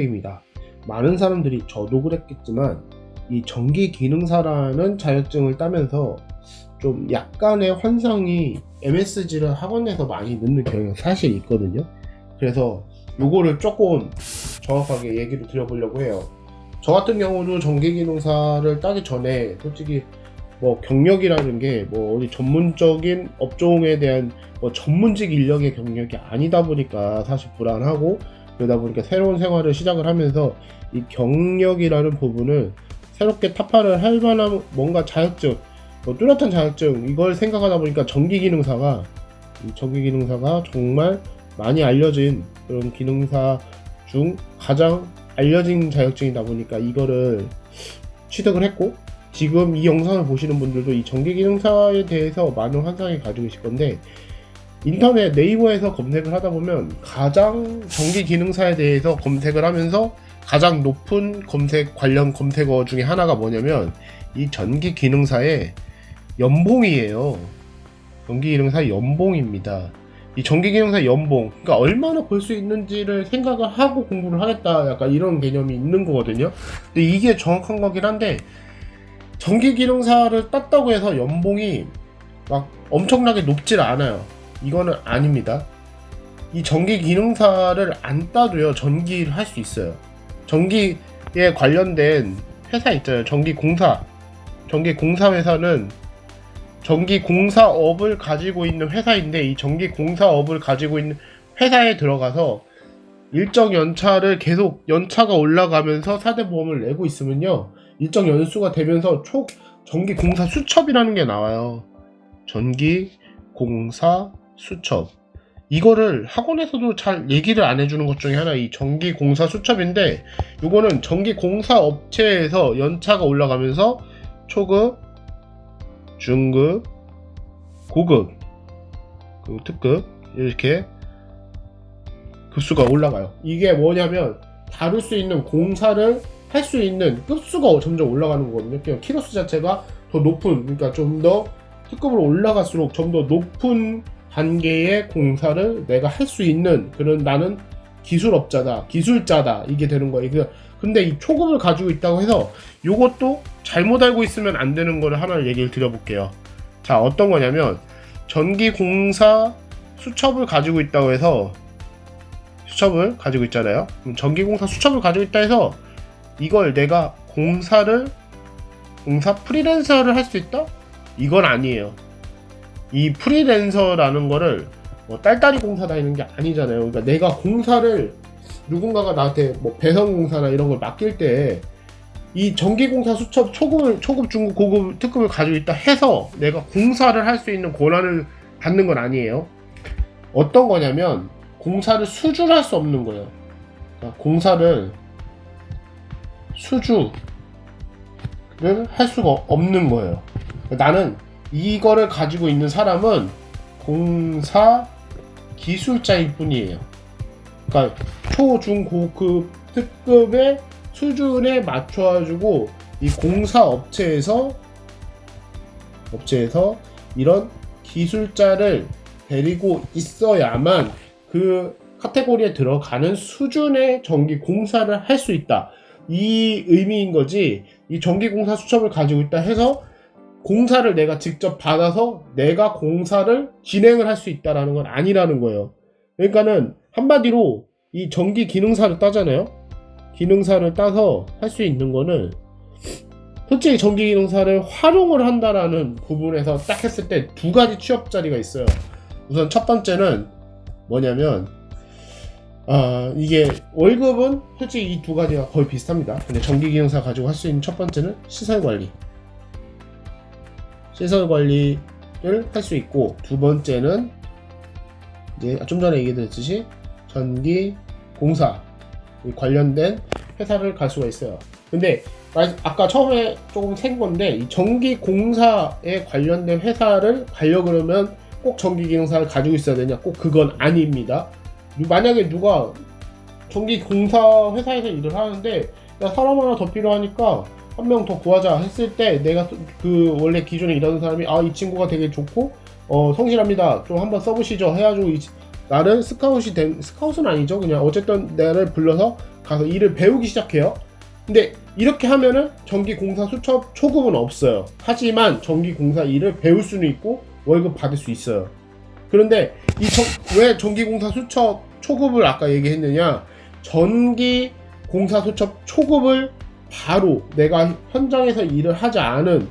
입니다. 많은 사람들이 저도 그랬겠지만 이 전기 기능사라는 자격증을 따면서 좀 약간의 환상이 MSG를 학원에서 많이 넣는 경향이 사실 있거든요. 그래서 요거를 조금 정확하게 얘기를 드려보려고 해요. 저 같은 경우도 전기기능사를 따기 전에 솔직히 뭐 경력이라는 게 뭐 어디 전문적인 업종에 대한 뭐 전문직 인력의 경력이 아니다 보니까 사실 불안하고 그러다 보니까 새로운 생활을 시작을 하면서 이 경력이라는 부분을 새롭게 타파를 할 만한 뭔가 자격증, 뭐 뚜렷한 자격증 이걸 생각하다 보니까 전기 기능사가 이 전기 기능사가 정말 많이 알려진 그런 기능사 중 가장 알려진 자격증이다 보니까 이거를 취득을 했고 지금 이 영상을 보시는 분들도 이 전기 기능사에 대해서 많은 환상이 가지고 계실 건데 인터넷 네이버에서 검색을 하다 보면 가장 전기 기능사에 대해서 검색을 하면서 가장 높은 검색 관련 검색어 중에 하나가 뭐냐면 이 전기 기능사의 연봉이에요. 전기 기능사 연봉입니다. 이 전기 기능사 연봉, 그러니까 얼마나 벌 수 있는지를 생각을 하고 공부를 하겠다, 약간 이런 개념이 있는 거거든요. 근데 이게 정확한 거긴 한데 전기 기능사를 땄다고 해서 연봉이 막 엄청나게 높질 않아요. 이거는 아닙니다. 이 전기 기능사를 안 따도요, 전기를 할 수 있어요. 전기에 관련된 회사 있잖아요. 전기 공사. 전기 공사 회사는 전기 공사업을 가지고 있는 회사인데 이 전기 공사업을 가지고 있는 회사에 들어가서 일정 연차를 계속 연차가 올라가면서 사대보험을 내고 있으면요. 일정 연수가 되면서 초 전기 공사 수첩이라는 게 나와요. 전기 공사 수첩. 이거를 학원에서도 잘 얘기를 안 해주는 것 중에 하나 이 전기공사 수첩인데 이거는 전기공사 업체에서 연차가 올라가면서 초급, 중급, 고급, 그리고 특급 이렇게 급수가 올라가요. 이게 뭐냐면 다룰 수 있는 공사를 할 수 있는 급수가 점점 올라가는 거거든요. 그냥 키로수 자체가 더 높은, 그러니까 좀 더 특급으로 올라갈수록 좀 더 높은 단계의 공사를 내가 할 수 있는 그런 나는 기술업자다, 기술자다 이게 되는 거예요. 그- 근데 이 초급을 가지고 있다고 해서 이것도 잘못 알고 있으면 안 되는 거를 하나 얘기를 드려볼게요. 자, 어떤 거냐면 전기공사 수첩을 가지고 있다고 해서 수첩을 가지고 있잖아요. 전기공사 수첩을 가지고 있다 해서 이걸 내가 공사를 공사 프리랜서를 할 수 있다? 이건 아니에요. 이 프리랜서라는 거를 뭐 딸딸이 공사 다니는 게 아니잖아요. 그러니까 내가 공사를 누군가가 나한테 뭐 배선 공사나 이런 걸 맡길 때 이 전기공사 수첩 초급을 초급 중급 고급 특급을 가지고 있다 해서 내가 공사를 할 수 있는 권한을 받는 건 아니에요. 어떤 거냐면 공사를 수주할 수 없는 거예요. 그러니까 공사를 수주를 할 수가 없는 거예요. 나는 이거를 가지고 있는 사람은 공사 기술자일 뿐이에요. 그러니까 초, 중, 고급 특급의 수준에 맞춰가지고 이 공사 업체에서 업체에서 이런 기술자를 데리고 있어야만 그 카테고리에 들어가는 수준의 전기 공사를 할 수 있다. 이 의미인 거지. 이 전기 공사 수첩을 가지고 있다 해서 공사를 내가 직접 받아서 내가 공사를 진행을 할 수 있다라는 건 아니라는 거예요. 그러니까는 한마디로 이 전기 기능사를 따잖아요. 기능사를 따서 할 수 있는 거는 솔직히 전기 기능사를 활용을 한다라는 부분에서 딱 했을 때 두 가지 취업 자리가 있어요. 우선 첫 번째는 뭐냐면 아 이게 월급은 솔직히 이 두 가지가 거의 비슷합니다. 근데 전기 기능사 가지고 할 수 있는 첫 번째는 시설 관리. 시설 관리를 할 수 있고 두 번째는 이제 좀 전에 얘기했듯이 전기 공사 관련된 회사를 갈 수가 있어요. 근데 말- 아까 처음에 조금 생 건데 이 전기 공사에 관련된 회사를 가려 그러면 꼭 전기 기능사를 가지고 있어야 되냐? 꼭 그건 아닙니다. 만약에 누가 전기 공사 회사에서 일을 하는데 야 사람 하나 더 필요하니까 한 명 더 구하자 했을 때 내가 그 원래 기존에 일하는 사람이 아 이 친구가 되게 좋고 어 성실합니다. 좀 한번 써보시죠 해가지고 이- 나를 스카웃이 된 스카웃은 아니죠. 그냥 어쨌든 나를 불러서 가서 일을 배우기 시작해요. 근데 이렇게 하면은 전기공사 수첩 초급은 없어요. 하지만 전기공사 일을 배울 수는 있고 월급 받을 수 있어요. 그런데 이 왜 전기공사 수첩 초급을 아까 얘기했느냐? 전기공사 수첩 초급을 바로 내가 현장에서 일을 하지 않은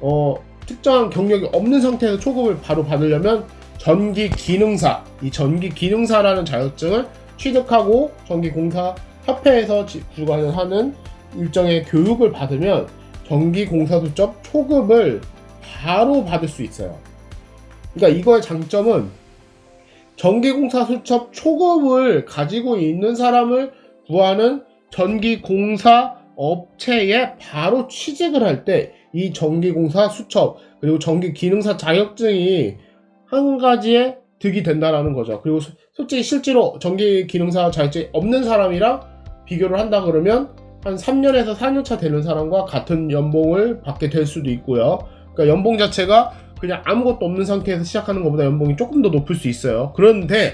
어, 특정한 경력이 없는 상태에서 초급을 바로 받으려면 전기 기능사 이 전기 기능사라는 자격증을 취득하고 전기공사 협회에서 지- 주관하는 일정의 교육을 받으면 전기공사 수첩 초급을 바로 받을 수 있어요. 그러니까 이거의 장점은 전기공사 수첩 초급을 가지고 있는 사람을 구하는 전기공사 업체에 바로 취직을 할 때 이 전기공사 수첩 그리고 전기기능사 자격증이 한 가지에 득이 된다라는 거죠. 그리고 소- 솔직히 실제로 전기기능사 자격증이 없는 사람이랑 비교를 한다 그러면 한 3년에서 4년차 되는 사람과 같은 연봉을 받게 될 수도 있고요. 그러니까 연봉 자체가 그냥 아무것도 없는 상태에서 시작하는 것보다 연봉이 조금 더 높을 수 있어요. 그런데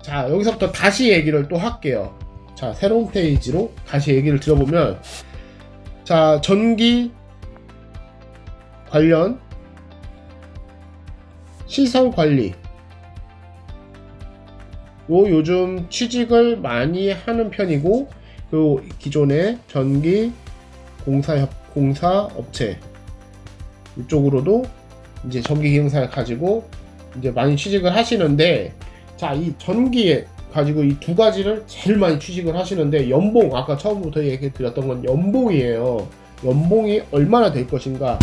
자 여기서부터 다시 얘기를 또 할게요. 자 새로운 페이지로 다시 얘기를 들어보면 자 전기 관련 시설 관리. 요 요즘 취직을 많이 하는 편이고 그 기존의 전기 공사 협 공사 업체 이쪽으로도 이제 전기 기능사를 가지고 이제 많이 취직을 하시는데 자 이 전기에 가지고 이 두 가지를 제일 많이 취직을 하시는데 연봉 아까 처음부터 얘기 드렸던 건 연봉이에요. 연봉이 얼마나 될 것인가.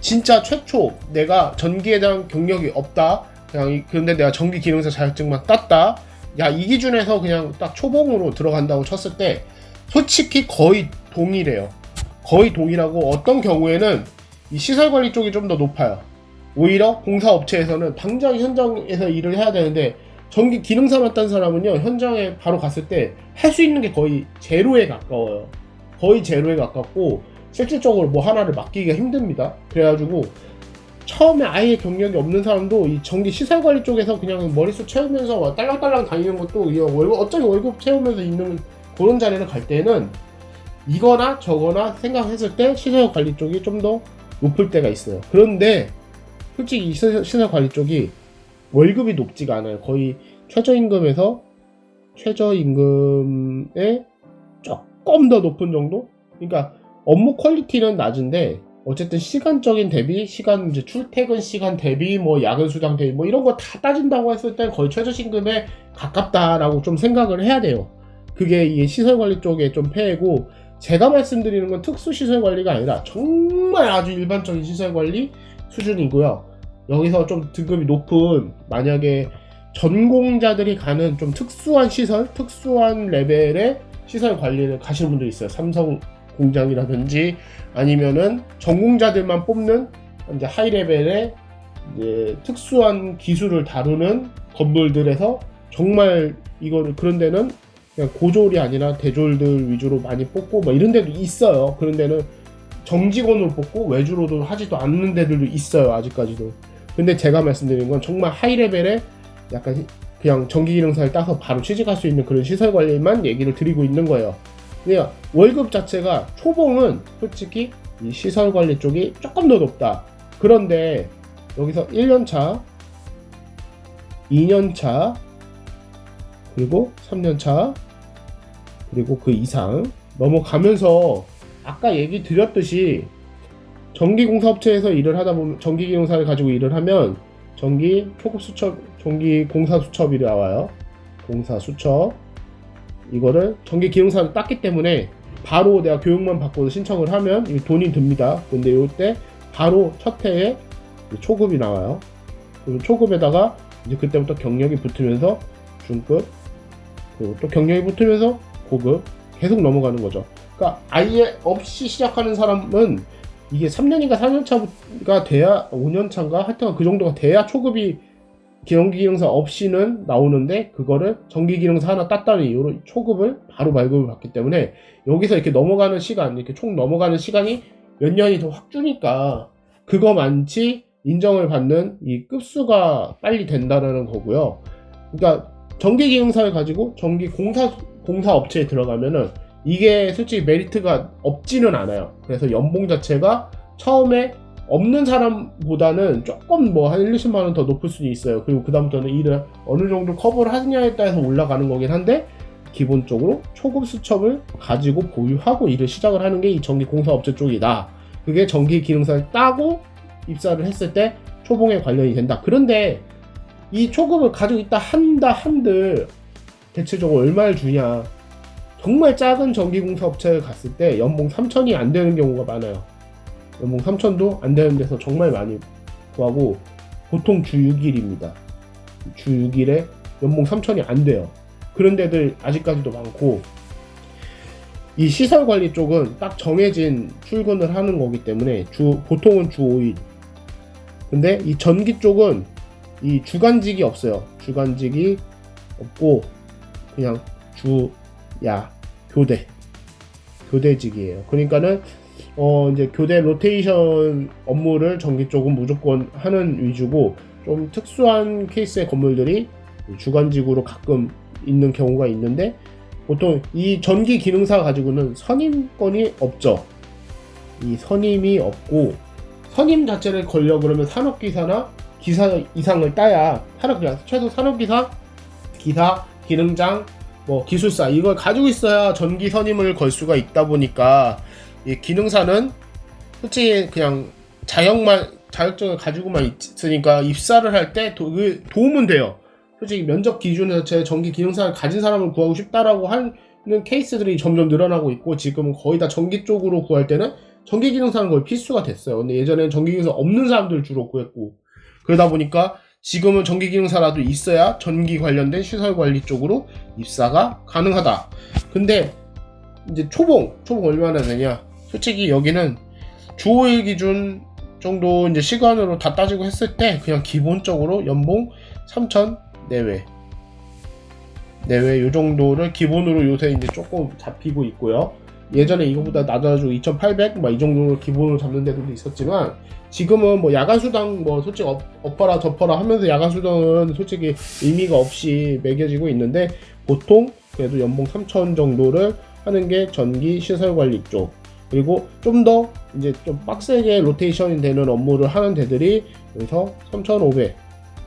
진짜 최초 내가 전기에 대한 경력이 없다. 그냥 이- 근데 내가 전기 기능사 자격증만 땄다. 야 이 기준에서 그냥 딱 초봉으로 들어간다고 쳤을 때 솔직히 거의 동일해요. 거의 동일하고 어떤 경우에는 이 시설 관리 쪽이 좀 더 높아요. 오히려 공사업체에서는 당장 현장에서 일을 해야 되는데 전기 기능사만 딴 사람은요 현장에 바로 갔을 때 할 수 있는 게 거의 제로에 가까워요. 거의 제로에 가깝고 실질적으로 뭐 하나를 맡기기가 힘듭니다. 그래가지고 처음에 아예 경력이 없는 사람도 이 전기 시설 관리 쪽에서 그냥 머릿속 채우면서 막 딸랑딸랑 다니는 것도 이 월급 어차피 월급 채우면서 있는 그런 자리를 갈 때는 이거나 저거나 생각했을 때 시설 관리 쪽이 좀 더 높을 때가 있어요. 그런데 솔직히 시설 관리 쪽이 월급이 높지가 않아요. 거의 최저임금에서 최저임금의 조금 더 높은 정도? 그러니까 업무 퀄리티는 낮은데 어쨌든 시간적인 대비, 시간 이제 출퇴근 시간 대비, 뭐 야근 수당 대비, 뭐 이런 거 다 따진다고 했을 때 거의 최저임금에 가깝다라고 좀 생각을 해야 돼요. 그게 이 시설 관리 쪽에 좀 폐해고 제가 말씀드리는 건 특수 시설 관리가 아니라 정말 아주 일반적인 시설 관리 수준이고요. 여기서 좀 등급이 높은 만약에 전공자들이 가는 좀 특수한 시설, 특수한 레벨의 시설 관리를 가시는 분들이 있어요. 삼성 공장이라든지 아니면은 전공자들만 뽑는 이제 하이 레벨의 이제 특수한 기술을 다루는 건물들에서 정말 이거를 그런 데는 그냥 고졸이 아니라 대졸들 위주로 많이 뽑고 뭐 이런 데도 있어요. 그런 데는 정직원으로 뽑고 외주로도 하지도 않는 데들도 있어요. 아직까지도. 근데 제가 말씀드리는 건 정말 하이 레벨의 약간 그냥 전기 기능사를 따서 바로 취직할 수 있는 그런 시설 관리만 얘기를 드리고 있는 거예요. 그냥 월급 자체가 초봉은 솔직히 이 시설 관리 쪽이 조금 더 높다. 그런데 여기서 1년 차, 2년 차, 그리고 3년 차, 그리고 그 이상 넘어가면서 아까 얘기 드렸듯이 전기공사업체에서 일을 하다 보면 전기기능사를 가지고 일을 하면 전기 초급 수첩, 전기 공사 수첩이 나와요. 공사 수첩. 이거를 전기 기능사를 땄기 때문에 바로 내가 교육만 받고 신청을 하면 이 돈이 듭니다. 근데 이때 바로 첫 해에 이 초급이 나와요. 초급에다가 이제 그때부터 경력이 붙으면서 중급, 그리고 또 경력이 붙으면서 고급 계속 넘어가는 거죠. 그러니까 아예 없이 시작하는 사람은 이게 3년인가 4년 차가 돼야 5년 차인가 하여튼 그 정도가 돼야 초급이 전기 기능사 없이는 나오는데 그거를 전기 기능사 하나 땄다는 이유로 초급을 바로 발급을 받기 때문에 여기서 이렇게 넘어가는 시간 이렇게 총 넘어가는 시간이 몇 년이 더 확 주니까 그거만치 인정을 받는 이 급수가 빨리 된다는 거고요. 그러니까 전기 기능사를 가지고 전기 공사 공사 업체에 들어가면은 이게 솔직히 메리트가 없지는 않아요. 그래서 연봉 자체가 처음에 없는 사람보다는 조금 뭐 한 1, 20만 원 더 높을 수는 있어요. 그리고 그다음부터는 일을 어느 정도 커버를 하느냐에 따라서 올라가는 거긴 한데 기본적으로 초급 수첩을 가지고 보유하고 일을 시작을 하는 게 이 전기 공사 업체 쪽이다. 그게 전기 기능사를 따고 입사를 했을 때 초봉에 관련이 된다. 그런데 이 초급을 가지고 있다 한다 한들 대체적으로 얼마를 주냐 정말 작은 전기공사 업체에 갔을 때 연봉 3천이 안 되는 경우가 많아요. 연봉 3천도 안 되는 데서 정말 많이 구하고 보통 주 6일입니다. 주 6일에 연봉 3천이 안 돼요. 그런 데들 아직까지도 많고 이 시설 관리 쪽은 딱 정해진 출근을 하는 거기 때문에 주 보통은 주 5일. 근데 이 전기 쪽은 이 주간직이 없어요. 주간직이 없고 그냥 주야 교대 교대직이에요. 그러니까는 어 이제 교대 로테이션 업무를 전기 쪽은 무조건 하는 위주고 좀 특수한 케이스의 건물들이 주간직으로 가끔 있는 경우가 있는데 보통 이 전기 기능사 가지고는 선임권이 없죠. 이 선임이 없고 선임 자체를 걸려 그러면 산업기사나 기사 이상을 따야 산업기사 최소 산업기사 기사 기능장 뭐 기술사 이걸 가지고 있어야 전기 선임을 걸 수가 있다 보니까 이 기능사는 솔직히 그냥 자격만 자격증을 가지고만 있으니까 입사를 할 때 도움은 돼요. 솔직히 면접 기준에서 제 전기 기능사를 가진 사람을 구하고 싶다라고 하는 케이스들이 점점 늘어나고 있고 지금은 거의 다 전기 쪽으로 구할 때는 전기 기능사는 거의 필수가 됐어요. 근데 예전에는 전기 기능사 없는 사람들 주로 구했고 그러다 보니까 지금은 전기 기능사라도 있어야 전기 관련된 시설 관리 쪽으로 입사가 가능하다. 근데 이제 초봉, 초봉 얼마나 되냐? 솔직히 여기는 주 5일 기준 정도 이제 시간으로 다 따지고 했을 때 그냥 기본적으로 연봉 3천 내외 내외 요 정도를 기본으로 요새 이제 조금 잡히고 있고요. 예전에 이거보다 낮아가지고 2,800 막 이 정도로 기본으로 잡는 데도 있었지만 지금은 뭐 야간 수당 뭐 솔직히 엎, 엎어라 덮어라 하면서 야간 수당은 솔직히 의미가 없이 매겨지고 있는데 보통 그래도 연봉 3천 정도를 하는 게 전기 시설 관리 쪽. 그리고 좀 더 이제 좀 빡세게 로테이션이 되는 업무를 하는 데들이 여기서 3,500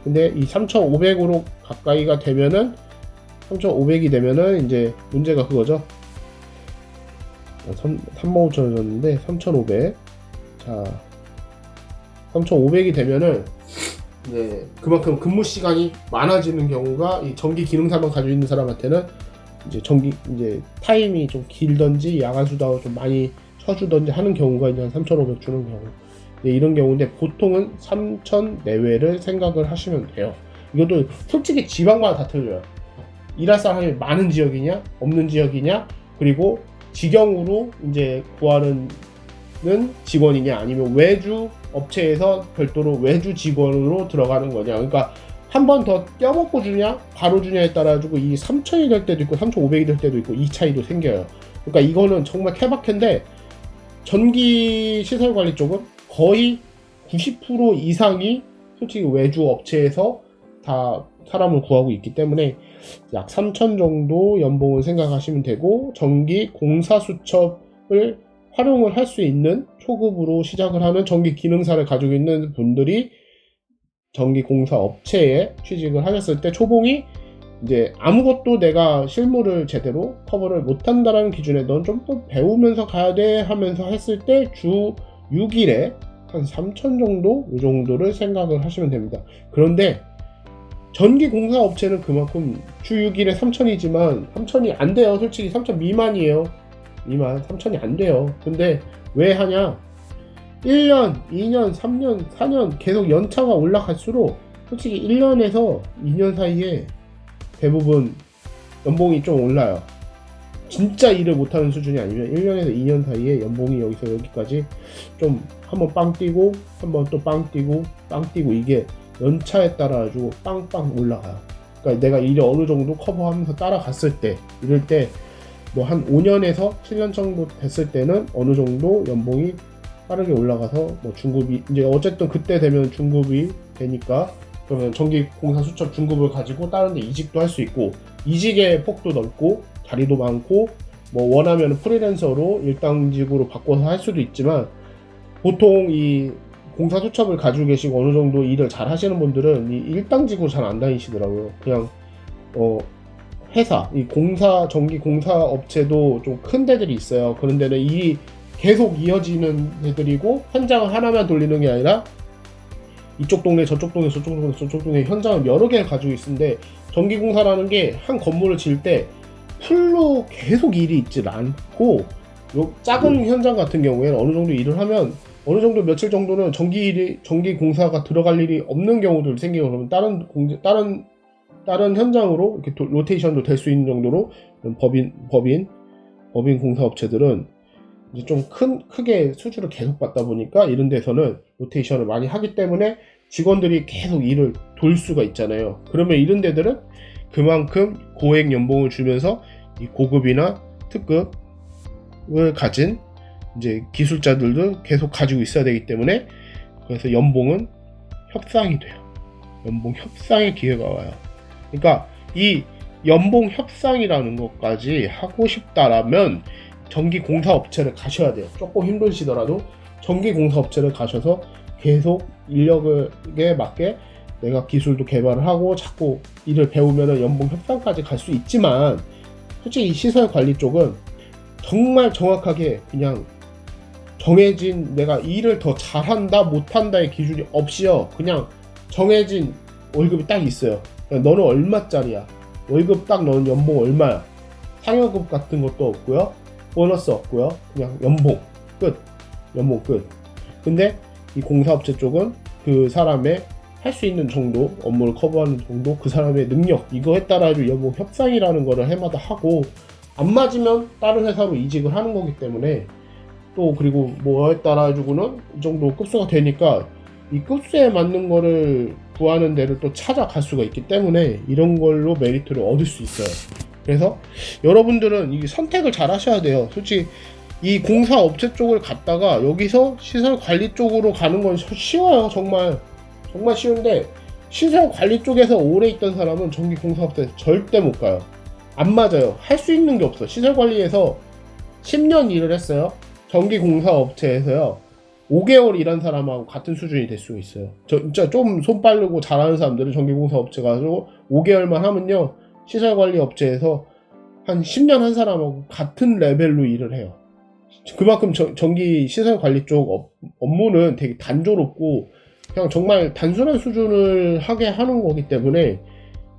근데 이 3,500으로 가까이가 되면은 3,500이 되면은 이제 문제가 그거죠 35,000원 줬는데 3,500. 자, 3,500이 되면은 네, 그만큼 근무 시간이 많아지는 경우가 이 전기 기능사만 가지고 있는 사람한테는 이제 전기 이제 타임이 좀 길던지 야간 수당을 좀 많이 쳐주던지 하는 경우가 이제 한 3,500 주는 경우. 네, 이런 경우인데 보통은 3,000 내외를 생각을 하시면 돼요. 이것도 솔직히 지방마다 다 틀려요. 일할 사람이 많은 지역이냐, 없는 지역이냐, 그리고 직영으로 이제 구하는 직원이냐 아니면 외주 업체에서 별도로 외주 직원으로 들어가는 거냐. 그러니까 한 번 더 껴먹고 주냐 바로 주냐에 따라 가지고 이 3천이 될 때도 있고 3,500이 될 때도 있고 이 차이도 생겨요. 그러니까 이거는 정말 케바케인데 전기 시설 관리 쪽은 거의 90% 이상이 솔직히 외주 업체에서 다 사람을 구하고 있기 때문에 약 3천 정도 연봉을 생각하시면 되고 전기 공사 수첩을 활용을 할 수 있는 초급으로 시작을 하는 전기 기능사를 가지고 있는 분들이 전기 공사 업체에 취직을 하셨을 때 초봉이 이제 아무것도 내가 실무를 제대로 커버를 못한다라는 기준에 넌 좀 더 배우면서 가야 돼 하면서 했을 때 주 6일에 한 3천 정도 이 정도를 생각을 하시면 됩니다. 그런데 전기 공사 업체는 그만큼 주 6일에 3천이지만 3천이 안 돼요. 솔직히 3천 미만이에요. 미만 3천이 안 돼요. 근데 왜 하냐? 1년, 2년, 3년, 4년 계속 연차가 올라갈수록 솔직히 1년에서 2년 사이에 대부분 연봉이 좀 올라요. 진짜 일을 못하는 수준이 아니면 1년에서 2년 사이에 연봉이 여기서 여기까지 좀 한번 빵 뛰고 한번 또 빵 뛰고 빵 뛰고 이게 연차에 따라 가지고 빵빵 올라가요. 그러니까 내가 일을 어느 정도 커버하면서 따라갔을 때 이럴 때 뭐 한 5년에서 7년 정도 됐을 때는 어느 정도 연봉이 빠르게 올라가서 뭐 중급이 이제 어쨌든 그때 되면 중급이 되니까 그러면 전기공사 수첩 중급을 가지고 다른 데 이직도 할 수 있고 이직의 폭도 넓고 자리도 많고 뭐 원하면 프리랜서로 일당직으로 바꿔서 할 수도 있지만 보통 이 공사 수첩을 가지고 계시고 어느 정도 일을 잘 하시는 분들은 이 일당직으로 잘 안 다니시더라고요. 그냥 어 회사 이 공사 전기 공사 업체도 좀 큰 데들이 있어요. 그런 데는 일이 계속 이어지는 데들이고 현장을 하나만 돌리는 게 아니라 이쪽 동네 저쪽 동네 저쪽 동네 저쪽 동네 현장을 여러 개를 가지고 있는데 전기 공사라는 게 한 건물을 지을 때 풀로 계속 일이 있질 않고 요 작은 현장 같은 경우에는 어느 정도 일을 하면 어느 정도 며칠 정도는 전기 일이 전기 공사가 들어갈 일이 없는 경우도 생기고 그러면 다른 공제 다른 다른 현장으로 이렇게 도- 로테이션도 될 수 있는 정도로 법인 법인 법인 공사 업체들은 이제 좀 큰 크게 수주를 계속 받다 보니까 이런 데서는 로테이션을 많이 하기 때문에 직원들이 계속 일을 돌 수가 있잖아요. 그러면 이런 데들은 그만큼 고액 연봉을 주면서 이 고급이나 특급을 가진 이제 기술자들도 계속 가지고 있어야 되기 때문에 그래서 연봉은 협상이 돼요. 연봉 협상의 기회가 와요. 그러니까 이 연봉 협상이라는 것까지 하고 싶다라면 전기 공사 업체를 가셔야 돼요. 조금 힘드시더라도 전기 공사 업체를 가셔서 계속 인력에 맞게 내가 기술도 개발을 하고 자꾸 일을 배우면 연봉 협상까지 갈 수 있지만 솔직히 이 시설 관리 쪽은 정말 정확하게 그냥 정해진 내가 일을 더 잘한다 못한다의 기준이 없이요. 그냥 정해진 월급이 딱 있어요. 그냥 너는 얼마짜리야? 월급 딱 너는 연봉 얼마야? 상여급 같은 것도 없고요. 보너스 없고요. 그냥 연봉 끝. 연봉 끝. 근데 이 공사업체 쪽은 그 사람의 할 수 있는 정도 업무를 커버하는 정도 그 사람의 능력 이거에 따라 연봉 협상이라는 거를 해마다 하고 안 맞으면 다른 회사로 이직을 하는 거기 때문에 또 그리고 뭐에 따라 가지고는 이 정도 급수가 되니까 이 급수에 맞는 거를 구하는 데를 또 찾아갈 수가 있기 때문에 이런 걸로 메리트를 얻을 수 있어요. 그래서 여러분들은 이 선택을 잘 하셔야 돼요. 솔직히 이 공사 업체 쪽을 갔다가 여기서 시설 관리 쪽으로 가는 건 쉬워요. 정말 정말 쉬운데 시설 관리 쪽에서 오래 있던 사람은 전기 공사 업체 절대 못 가요. 안 맞아요. 할 수 있는 게 없어. 시설 관리에서 10년 일을 했어요. 전기 공사 업체에서요. 5개월 일한 사람하고 같은 수준이 될 수 있어요. 저 진짜 좀 손 빠르고 잘하는 사람들은 전기 공사 업체 가지고 5개월만 하면요. 시설 관리 업체에서 한 10년 한 사람하고 같은 레벨로 일을 해요. 그만큼 저- 전기 시설 관리 쪽 업, 업무는 되게 단조롭고 그냥 정말 단순한 수준을 하게 하는 거기 때문에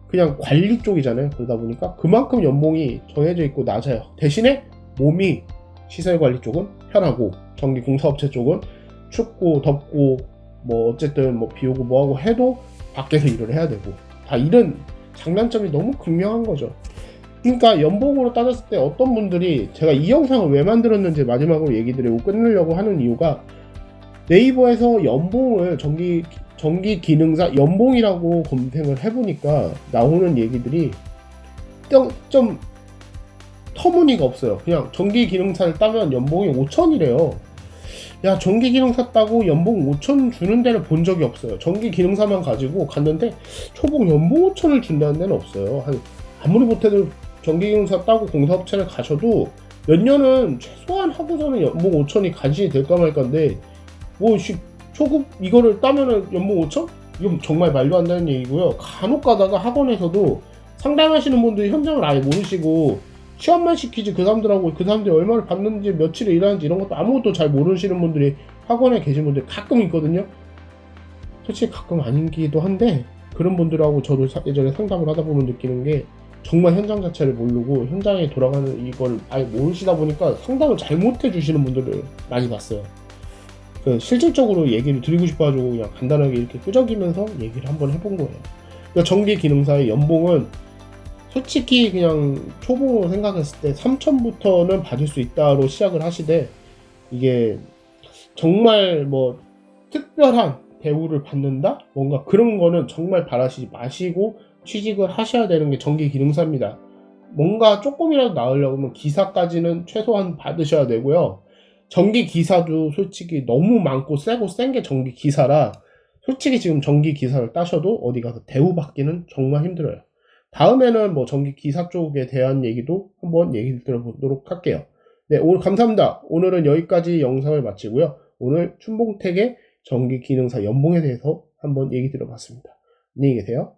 그냥 관리 쪽이잖아요. 그러다 보니까 그만큼 연봉이 정해져 있고 낮아요. 대신에 몸이 시설 관리 쪽은 편하고 전기 공사업체 쪽은 춥고 덥고 뭐 어쨌든 뭐 비 오고 뭐 하고 해도 밖에서 일을 해야 되고 다 이런 장단점이 너무 극명한 거죠. 그러니까 연봉으로 따졌을 때 어떤 분들이 제가 이 영상을 왜 만들었는지 마지막으로 얘기 드리고 끊으려고 하는 이유가 네이버에서 연봉을 전기 전기 기능사 연봉이라고 검색을 해보니까 나오는 얘기들이 좀, 좀 터무니가 없어요. 그냥 전기 기능사를 따면 연봉이 5천이래요. 야 전기 기능사 따고 연봉 5천 주는 데를 본 적이 없어요. 전기 기능사만 가지고 갔는데 초봉 연봉 5천을 준다는 데는 없어요. 한 아무리 못해도 전기 기능사 따고 공사업체를 가셔도 몇 년은 최소한 하고서는 연봉 5천이 간신히 될까 말까인데 뭐 씨, 초급 이거를 따면은 연봉 5천? 이건 정말 말도 안 되는 얘기고요. 간혹 가다가 학원에서도 상담하시는 분들이 현장을 아예 모르시고 시험만 시키지 그 사람들하고 그 사람들이 얼마를 받는지 며칠을 일하는지 이런 것도 아무것도 잘 모르시는 분들이 학원에 계신 분들이 가끔 있거든요. 솔직히 가끔 아니기도 한데 그런 분들하고 저도 사- 예전에 상담을 하다 보면 느끼는 게 정말 현장 자체를 모르고 현장에 돌아가는 이걸 아예 모르시다 보니까 상담을 잘못해 주시는 분들을 많이 봤어요. 그 실질적으로 얘기를 드리고 싶어가지고 그냥 간단하게 이렇게 끄적이면서 얘기를 한번 해본 거예요. 그러니까 전기 기능사의 연봉은 솔직히 그냥 초봉으로 생각했을 때 3천부터는 받을 수 있다로 시작을 하시되 이게 정말 뭐 특별한 대우를 받는다? 뭔가 그런 거는 정말 바라시지 마시고 취직을 하셔야 되는 게 전기 기능사입니다. 뭔가 조금이라도 나으려면 기사까지는 최소한 받으셔야 되고요. 전기 기사도 솔직히 너무 많고 세고 센 게 전기 기사라 솔직히 지금 전기 기사를 따셔도 어디 가서 대우받기는 정말 힘들어요. 다음에는 뭐 전기 기사 쪽에 대한 얘기도 한번 얘기 들어보도록 할게요. 네, 오늘 감사합니다. 오늘은 여기까지 영상을 마치고요. 오늘 춘봉택의 전기 기능사 연봉에 대해서 한번 얘기 들어봤습니다. 안녕히 계세요.